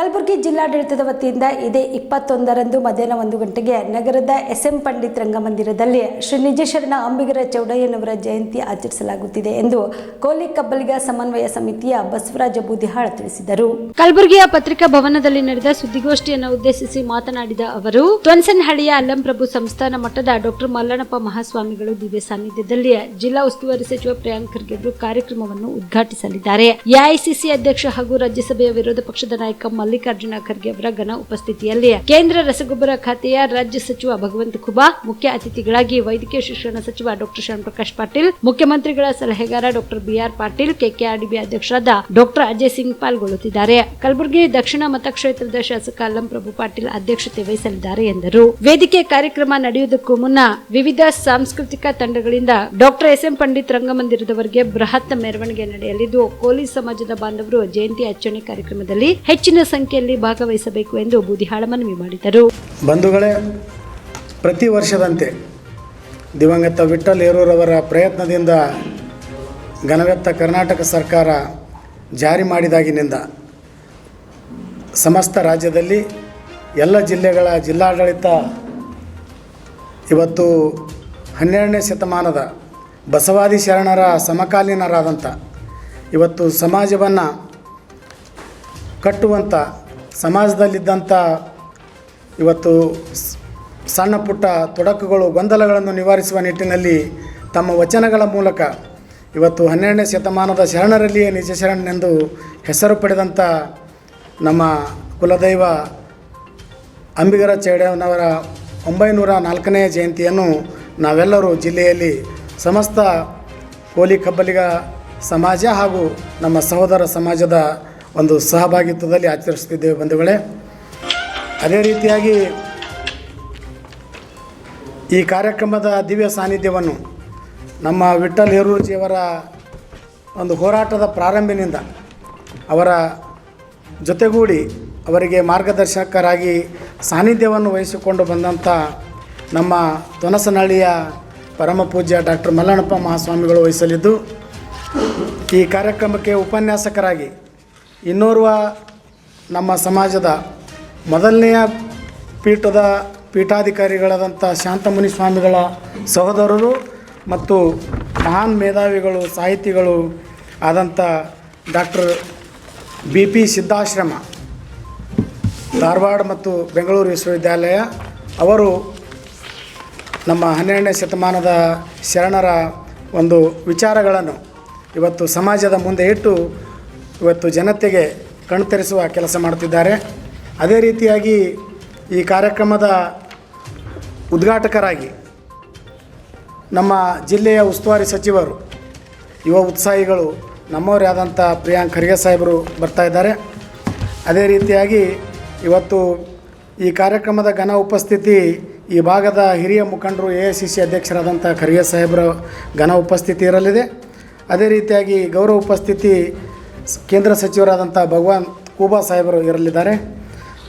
ಕಲಬುರಗಿ ಜಿಲ್ಲಾಡಳಿತದ ವತಿಯಿಂದ ಇದೇ ಇಪ್ಪತ್ತೊಂದರಂದು ಮಧ್ಯಾಹ್ನ ಒಂದು ಗಂಟೆಗೆ ನಗರದ ಎಸ್ ಎಂ ಪಂಡಿತ್ ರಂಗಮಂದಿರದಲ್ಲಿ ಶ್ರೀ ನಿಜಶರಣ ಅಂಬಿಗರ ಚೌಡಯ್ಯನವರ ಜಯಂತಿ ಆಚರಿಸಲಾಗುತ್ತಿದೆ ಎಂದು ಕೋಲಿ ಕಬ್ಬಲಿಗ ಸಮನ್ವಯ ಸಮಿತಿಯ ಬಸವರಾಜ ಬೂದಿಹಾಳ್ ತಿಳಿಸಿದರು. ಕಲಬುರಗಿಯ ಪತ್ರಿಕಾ ಭವನದಲ್ಲಿ ನಡೆದ ಸುದ್ದಿಗೋಷ್ಠಿಯನ್ನು ಉದ್ದೇಶಿಸಿ ಮಾತನಾಡಿದ ಅವರು, ತೊನ್ಸನ್ಹಳ್ಳಿಯ ಅಲ್ಲಂಪ್ರಭು ಸಂಸ್ಥಾನ ಮಠದ ಡಾಕ್ಟರ್ ಮಲ್ಲಣಪ್ಪ ಮಹಾಸ್ವಾಮಿಗಳು ದಿವ್ಯ ಸಾನ್ನಿಧ್ಯದಲ್ಲಿ ಜಿಲ್ಲಾ ಉಸ್ತುವಾರಿ ಸಚಿವ ಪ್ರಿಯಾಂಕ್ ಖರ್ಗೆ ಕಾರ್ಯಕ್ರಮವನ್ನು ಉದ್ಘಾಟಿಸಲಿದ್ದಾರೆ. ಎಐಸಿಸಿ ಅಧ್ಯಕ್ಷ ಹಾಗೂ ರಾಜ್ಯಸಭೆಯ ವಿರೋಧ ಪಕ್ಷದ ನಾಯಕ ಮಲ್ಲಿಕಾರ್ಜುನ ಖರ್ಗೆ ಅವರ ಘನ ಉಪಸ್ಥಿತಿಯಲ್ಲಿ ಕೇಂದ್ರ ರಸಗೊಬ್ಬರ ಖಾತೆಯ ರಾಜ್ಯ ಸಚಿವ ಭಗವಂತ ಕುಬಾ ಮುಖ್ಯ ಅತಿಥಿಗಳಾಗಿ ವೈದ್ಯಕೀಯ ಶಿಕ್ಷಣ ಸಚಿವ ಡಾಕ್ಟರ್ ಶ್ಯಾಮ್ ಪ್ರಕಾಶ್ ಪಾಟೀಲ್, ಮುಖ್ಯಮಂತ್ರಿಗಳ ಸಲಹೆಗಾರ doctor B R Patil, K K R D B ಅಧ್ಯಕ್ಷರಾದ ಡಾಕ್ಟರ್ ಅಜಯ್ ಸಿಂಗ್ ಪಾಲ್ಗೊಳ್ಳುತ್ತಿದ್ದಾರೆ. ಕಲಬುರಗಿ ದಕ್ಷಿಣ ಮತಕ್ಷೇತ್ರದ ಶಾಸಕ ಅಲ್ಲಂ ಪ್ರಭು ಪಾಟೀಲ್ ಅಧ್ಯಕ್ಷತೆ ವಹಿಸಲಿದ್ದಾರೆ ಎಂದರು. ವೇದಿಕೆ ಕಾರ್ಯಕ್ರಮ ನಡೆಯುವುದಕ್ಕೂ ಮುನ್ನ ವಿವಿಧ ಸಾಂಸ್ಕೃತಿಕ ತಂಡಗಳಿಂದ ಡಾಕ್ಟರ್ ಎಸ್ ಎಂ ಪಂಡಿತ್ ರಂಗಮಂದಿರದವರೆಗೆ ಬೃಹತ್ ಮೆರವಣಿಗೆ ನಡೆಯಲಿದ್ದು, ಕೋಲಿ ಸಮಾಜದ ಬಾಂಧವರು ಜಯಂತಿ ಆಚರಣೆ ಕಾರ್ಯಕ್ರಮದಲ್ಲಿ ಹೆಚ್ಚಿನ ಸಂಖ್ಯೆಯಲ್ಲಿ ಭಾಗವಹಿಸಬೇಕು ಎಂದು ಬೂದಿಹಾಳ ಮನವಿ ಮಾಡಿದರು. ಬಂಧುಗಳೇ, ಪ್ರತಿ ವರ್ಷದಂತೆ ದಿವಂಗತ ವಿಠಲ್ ಏರೂರವರ ಪ್ರಯತ್ನದಿಂದ ಘನವೆತ್ತ ಕರ್ನಾಟಕ ಸರ್ಕಾರ ಜಾರಿ ಮಾಡಿದಾಗಿನಿಂದ ಸಮಸ್ತ ರಾಜ್ಯದಲ್ಲಿ ಎಲ್ಲ ಜಿಲ್ಲೆಗಳ ಜಿಲ್ಲಾಡಳಿತ ಇವತ್ತು ಹನ್ನೆರಡನೇ ಶತಮಾನದ ಬಸವಾದಿ ಶರಣರ ಸಮಕಾಲೀನರಾದಂಥ ಇವತ್ತು ಸಮಾಜವನ್ನು ಕಟ್ಟುವಂಥ ಸಮಾಜದಲ್ಲಿದ್ದಂಥ ಇವತ್ತು ಸಣ್ಣ ಪುಟ್ಟ ತೊಡಕುಗಳು, ಗೊಂದಲಗಳನ್ನು ನಿವಾರಿಸುವ ನಿಟ್ಟಿನಲ್ಲಿ ತಮ್ಮ ವಚನಗಳ ಮೂಲಕ ಇವತ್ತು ಹನ್ನೆರಡನೇ ಶತಮಾನದ ಶರಣರಲ್ಲಿಯೇ ನಿಜ ಶರಣನೆಂದು ಹೆಸರು ಪಡೆದಂಥ ನಮ್ಮ ಕುಲದೈವ ಅಂಬಿಗರ ಚೌಡಯ್ಯನವರ ಒಂಬೈನೂರ ನಾಲ್ಕನೇ ಜಯಂತಿಯನ್ನು ನಾವೆಲ್ಲರೂ ಜಿಲ್ಲೆಯಲ್ಲಿ ಸಮಸ್ತ ಕೋಲಿ ಕಬ್ಬಲಿಗ ಸಮಾಜ ಹಾಗೂ ನಮ್ಮ ಸಹೋದರ ಸಮಾಜದ ಒಂದು ಸಹಭಾಗಿತ್ವದಲ್ಲಿ ಆಚರಿಸ್ತಿದ್ದೇವೆ ಬಂಧುಗಳೇ. ಅದೇ ರೀತಿಯಾಗಿ ಈ ಕಾರ್ಯಕ್ರಮದ ದಿವ್ಯ ಸಾನ್ನಿಧ್ಯವನ್ನು ನಮ್ಮ ವಿಠಲ್ ಹೇರೂರ್ಜಿಯವರ ಒಂದು ಹೋರಾಟದ ಪ್ರಾರಂಭಿನಿಂದ ಅವರ ಜೊತೆಗೂಡಿ ಅವರಿಗೆ ಮಾರ್ಗದರ್ಶಕರಾಗಿ ಸಾನ್ನಿಧ್ಯವನ್ನು ವಹಿಸಿಕೊಂಡು ಬಂದಂಥ ನಮ್ಮ ತೊನಸನಹಳ್ಳಿಯ ಪರಮ ಪೂಜ್ಯ ಡಾಕ್ಟರ್ ಮಲ್ಲಣ್ಣಪ್ಪ ಮಹಾಸ್ವಾಮಿಗಳು ವಹಿಸಲಿದ್ದು, ಈ ಕಾರ್ಯಕ್ರಮಕ್ಕೆ ಉಪನ್ಯಾಸಕರಾಗಿ ಇನ್ನೋರ್ವ ನಮ್ಮ ಸಮಾಜದ ಮೊದಲನೆಯ ಪೀಠದ ಪೀಠಾಧಿಕಾರಿಗಳಾದಂಥ ಶಾಂತಮುನಿ ಸ್ವಾಮಿಗಳ ಸಹೋದರರು ಮತ್ತು ಮಹಾನ್ ಮೇಧಾವಿಗಳು, ಸಾಹಿತಿಗಳು ಆದಂಥ doctor B P Siddhashrama Dharwad ಮತ್ತು ಬೆಂಗಳೂರು ವಿಶ್ವವಿದ್ಯಾಲಯ, ಅವರು ನಮ್ಮ ಹನ್ನೆರಡನೇ ಶತಮಾನದ ಶರಣರ ಒಂದು ವಿಚಾರಗಳನ್ನು ಇವತ್ತು ಸಮಾಜದ ಮುಂದೆ ಇಟ್ಟು ಇವತ್ತು ಜನತೆಗೆ ಕಣ್ತರಿಸುವ ಕೆಲಸ ಮಾಡುತ್ತಿದ್ದಾರೆ. ಅದೇ ರೀತಿಯಾಗಿ ಈ ಕಾರ್ಯಕ್ರಮದ ಉದ್ಘಾಟಕರಾಗಿ ನಮ್ಮ ಜಿಲ್ಲೆಯ ಉಸ್ತುವಾರಿ ಸಚಿವರು, ಯುವ ಉತ್ಸಾಹಿಗಳು, ನಮ್ಮವರೇ ಆದಂಥ ಪ್ರಿಯಾಂಕ್ ಖರ್ಗೆ ಸಾಹೇಬರು ಬರ್ತಾ ಇದ್ದಾರೆ. ಅದೇ ರೀತಿಯಾಗಿ ಇವತ್ತು ಈ ಕಾರ್ಯಕ್ರಮದ ಘನ ಉಪಸ್ಥಿತಿ ಈ ಭಾಗದ ಹಿರಿಯ ಮುಖಂಡರು, ಎ ಐ ಸಿ ಸಿ ಅಧ್ಯಕ್ಷರಾದಂಥ ಖರ್ಗೆ ಸಾಹೇಬರ ಘನ ಉಪಸ್ಥಿತಿ ಇರಲಿದೆ. ಅದೇ ರೀತಿಯಾಗಿ ಗೌರವ ಉಪಸ್ಥಿತಿ ಕೇಂದ್ರ ಸಚಿವರಾದಂಥ ಭಗವಾನ್ ಕೂಬಾ ಸಾಹೇಬರು ಇರಲಿದ್ದಾರೆ.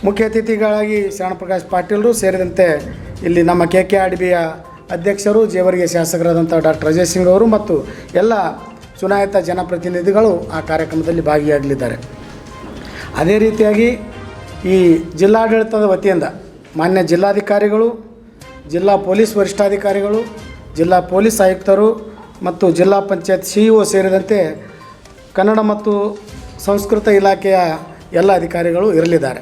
ಮುಖ್ಯ ಅತಿಥಿಗಳಾಗಿ ಶರಣಪ್ರಕಾಶ್ ಪಾಟೀಲರು ಸೇರಿದಂತೆ ಇಲ್ಲಿ ನಮ್ಮ ಕೆ ಕೆ ಆರ್ ಬಿಯ ಅಧ್ಯಕ್ಷರು, ಜೇವರಿಗೆ ಶಾಸಕರಾದಂಥ ಡಾಕ್ಟರ್ ಅಜಯ್ ಸಿಂಗ್ ಅವರು ಮತ್ತು ಎಲ್ಲ ಚುನಾಯಿತ ಜನಪ್ರತಿನಿಧಿಗಳು ಆ ಕಾರ್ಯಕ್ರಮದಲ್ಲಿ ಭಾಗಿಯಾಗಲಿದ್ದಾರೆ. ಅದೇ ರೀತಿಯಾಗಿ ಈ ಜಿಲ್ಲಾಡಳಿತದ ವತಿಯಿಂದ ಮಾನ್ಯ ಜಿಲ್ಲಾಧಿಕಾರಿಗಳು, ಜಿಲ್ಲಾ ಪೊಲೀಸ್ ವರಿಷ್ಠಾಧಿಕಾರಿಗಳು, ಜಿಲ್ಲಾ ಪೊಲೀಸ್ ಆಯುಕ್ತರು ಮತ್ತು ಜಿಲ್ಲಾ ಪಂಚಾಯತ್ ಸಿ ಇ ಸೇರಿದಂತೆ ಕನ್ನಡ ಮತ್ತು ಸಂಸ್ಕೃತ ಇಲಾಖೆಯ ಎಲ್ಲ ಅಧಿಕಾರಿಗಳು ಇರಲಿದ್ದಾರೆ.